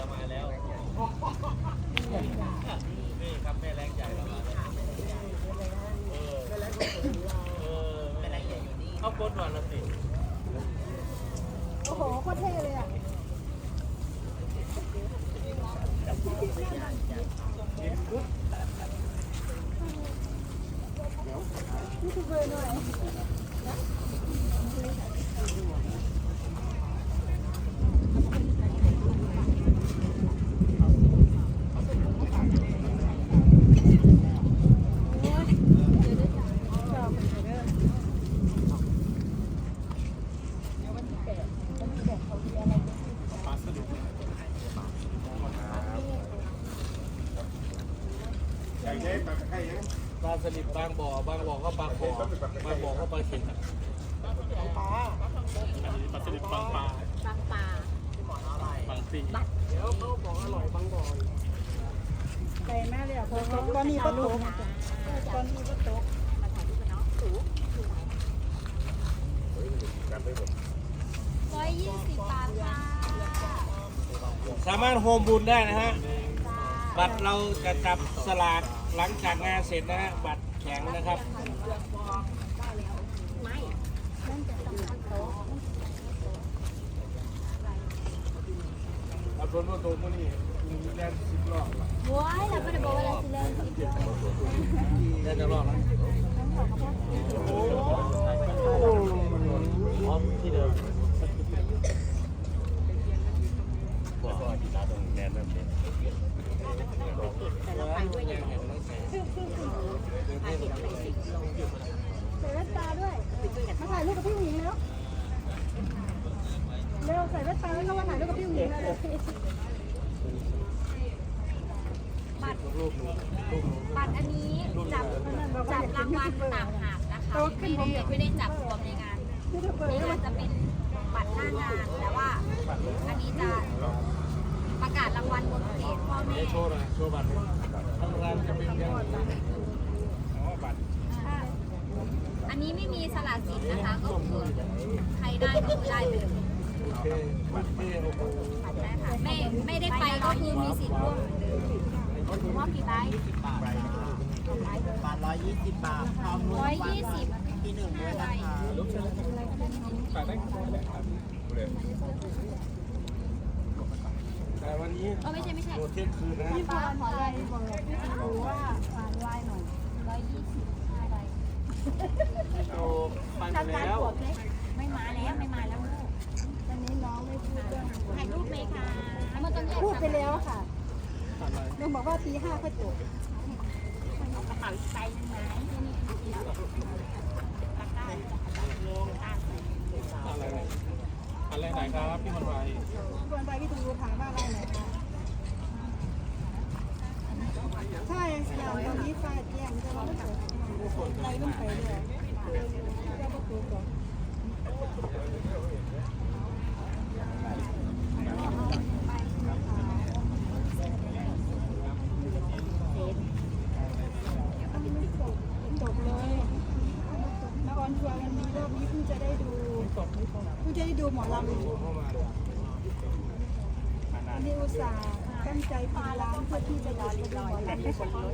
เรามาแล้ว นี่ครับแม่แรงใหญ่เรามาแล้วเออเออแม่แรงใหญ่อยู่นี่เอากดวันละสิ โอ้โหโคตรเท่เลยอะนี่คือเบอร์หน่อย ปลาสลิดบางบ่อบางบ่อก็ปลาขอบางบ่อก็ปลาเข็งปลาปลาสลิดบางปลาบางปลาบางสีใส่แม่เลยอะพอตอนนี้ก็ตกตอนนี้ก็ตกมาถ่ายรูปกันเนาะสูงร้อยยี่สิบบาทค่ะสามารถโฮมบุญได้นะฮะบัตรเราจะจับสลาก หลังจากงานเสร็จนะฮะบัตรแข็งนะครับไม่ขับรถมาตรงนี้มีแรงสิบรอบว้ายเราไม่ได้บอกว่าเราสิเล่นสิบโลแรงจะรอบแล้วพร้อมที่เดิมก็ดีตาตรงแนนแบบนี้ พาเด็กไปสิบโลใส่แว่นตาด้วยมาถ่ายรูปกับพี่หญิงแล้วเร็วใส่แว่นตาแล้วก็มาถ่ายรูปกับพี่หญิงเลยบัตรบัตรอันนี้จับจับรางวัลต่างหากนะคะไม่ได้ไม่ได้จับรวมในงานนี่เธอเปิดนี่แล้วก็จะเป็นบัตรหน้างานแต่ว่าอันนี้จะ ประกาศรางวัลบนเพจพ่อแม่ โชว์หน่อยโชว์บัตรทางร้านจะเป็นยังอ๋อบัตรอันนี้ไม่มีสละสิทธิ์นะคะ ก็คือใครได้ก็คือได้ไปเลยโอเคบัตรเท่โอ้โหได้ค่ะไม่ไม่ได้ไปก็คือมีสิทธิ์ร่วมเหมือนเดิมมอบกี่ใบบาทร้อยยี่สิบบาทพร้อมรวร้อมยยี่สิบที่หนึ่งด้วยนะคะ ฝากได้ครับ แต่วันนี้เออไม่ใช่ไม่ใช่โดดเที่ยงคืนนะพี่บอลขอไลน์บอกพี่ดูว่าอ่านไลน์หน่อยร้อยยี่สิบห้าใบเอาไปหมดแล้วไม่มาแล้วไม่มาแล้วลูกวันนี้น้องไม่พูดเรื่องถ่ายรูปไหมคะมันต้องแยกพูดไปแล้วค่ะอะไรน้องบอกว่าตีห้าก็จบเอากระเป๋าอีกใบหนึงไหมนี่ตะกร้าตะกร้าใส่อะไร อะไรไหนครับพี่มันไวชวนไปพี่ดูถางบ้าอะไรไหนคะใช่อย่างตอนนี้ฟ้าแย่งจะร้องไม่เปิดใจมันไปเลยเจ้าประตูก่อน จบเลยนครชัวร์วันนี้รอบนี้เพิ่งจะได้ดูเพิ่งจะได้ดูหมอลำนนี้อุตส่าห์ตั้งใจปีร้านเพื่อที่จะดูหมอลำให้คนดู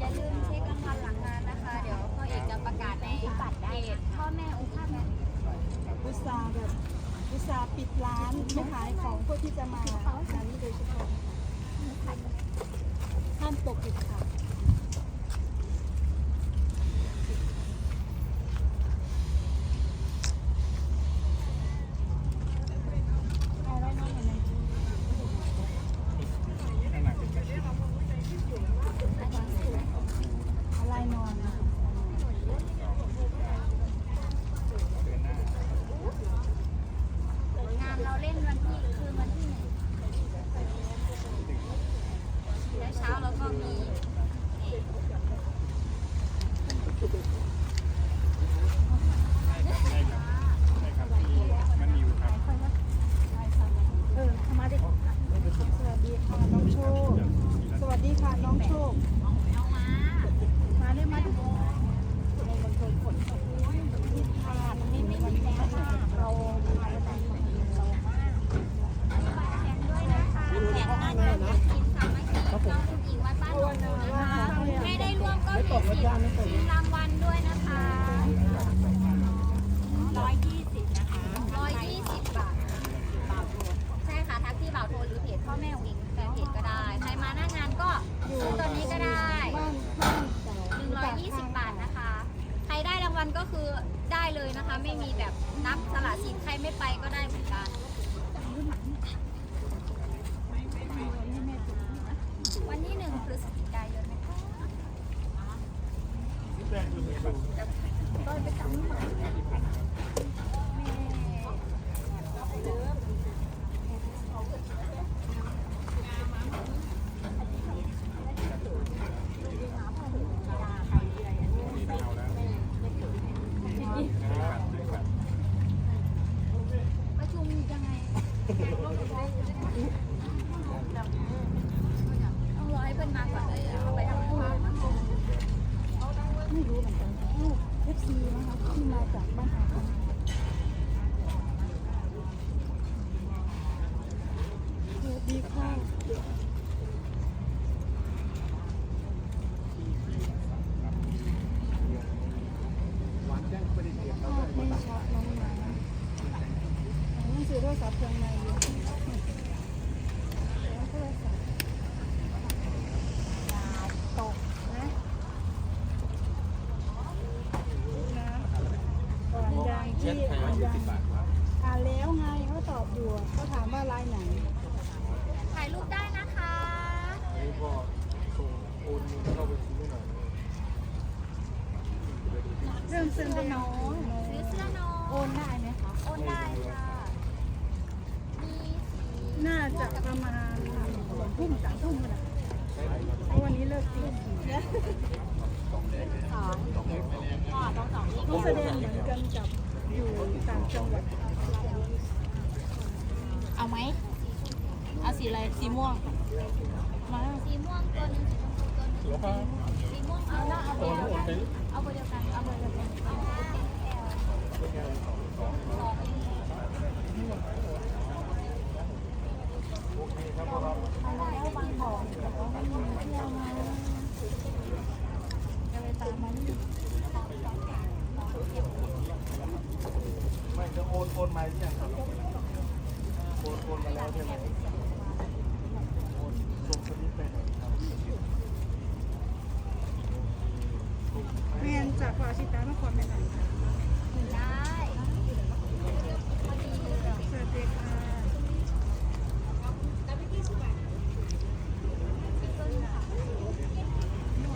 อย่าลืมเช็ครางวัลหลังงานนะคะ เดี๋ยวพ่อเอกจะประกาศในบัตรได้พ่อแม่องค์พ่อแม่อุตส่าห์แบบอุตส่าห์ปิดร้านไม่ขายของเพื่อที่จะมางานนี้โดยเฉพาะห้ามตกเด็ดขาดเอาไว้น้องเห็นไหม อะไรนอนอะ งานเราเล่นวันที่คือวันที่หนึ่งแล้ว เช้าแล้วก็มีเออมาดิสวัสดีค่ะน้องโชคสวัสดีค่ะน้องโชค เอามา มาได้มาดิในบางคนฝนตกที่พลาดนี่ไม่มีแล้วค่ะเราพาไปไหนเรามาก บัตรแข็งด้วยนะคะ กินสามัคคีน้องคุณอิงวัดบ้านหนองบัวนะคะให้ได้ร่วมก็ มีสิทธิ์ชิงรางวัลด้วยนะคะร้อยยี่สิบนะคะร้อยยี่สิบบาทบัลโทนใช่ค่ะ ทักที่บ่าวโทรหรือเพจพ่อแม่ของอิงแฟนเพจก็ได้ ใครมาหน้างานก็ซื้อตัวนี้ก็ได้หนึ่งร้อยยี่สิบบาทนะคะ ใครได้รางวัลก็คือได้เลยนะคะ ไม่มีแบบนับสละสิทธิ์ใครไม่ไปก็ได้เหมือนกันวันที่หนึ่งพฤศจิกายนนะคะ ประชุมยังไงต้องรอให้เพื่อนมาก่อนเลยเอาไปทำงาน ไม่รู้เหมือนกันลูกเอฟซีนะคะที่มาจากบ้านอาคาสวัสดีค่ะภาพไม่ชัดน้องหมาหนังสือโทรศัพท์เครื่องในอยู่แล้วโทรศัพท์ยาวตกนะนะก่อนอย่างที่อ่านยังอ่านแล้วไงเขาต อบอยู่เขาถามว่าลายไหน ถ่ายรูปได้นะคะเริ่มซื้อได้น้อยซื้อเสื้อน้องโอนได้ไหมคะ โอนได้ค่ะ มีสีน่าจะประมาณสองทุ่มสามทุ่มนะเพราะวันนี้เลิกตีสี่สองอ๋อต้องสองนี่ผู้แสดงเหมือนกันกับอยู่ต่างจังหวัดเอา ไหมเอาสีอะไร สีม่วง มาสีม่วงตัวหนึงสีชมพูตัวหนึงสีม่วงเอาละเอาเบอร์เดียวกันเอาเบอร์เดียวกันเอาเบอร์เดียวกันเอาเอลสองเองแล้วบางบ่อบอกว่าไม่มีเที่ยวมาก็เลยตามมานี่ ไม่จะโอนโอนมาหรือยัง อนมาแล้วใช่ไหมโอนจับแมนจากพอชิตานครไปไหนได้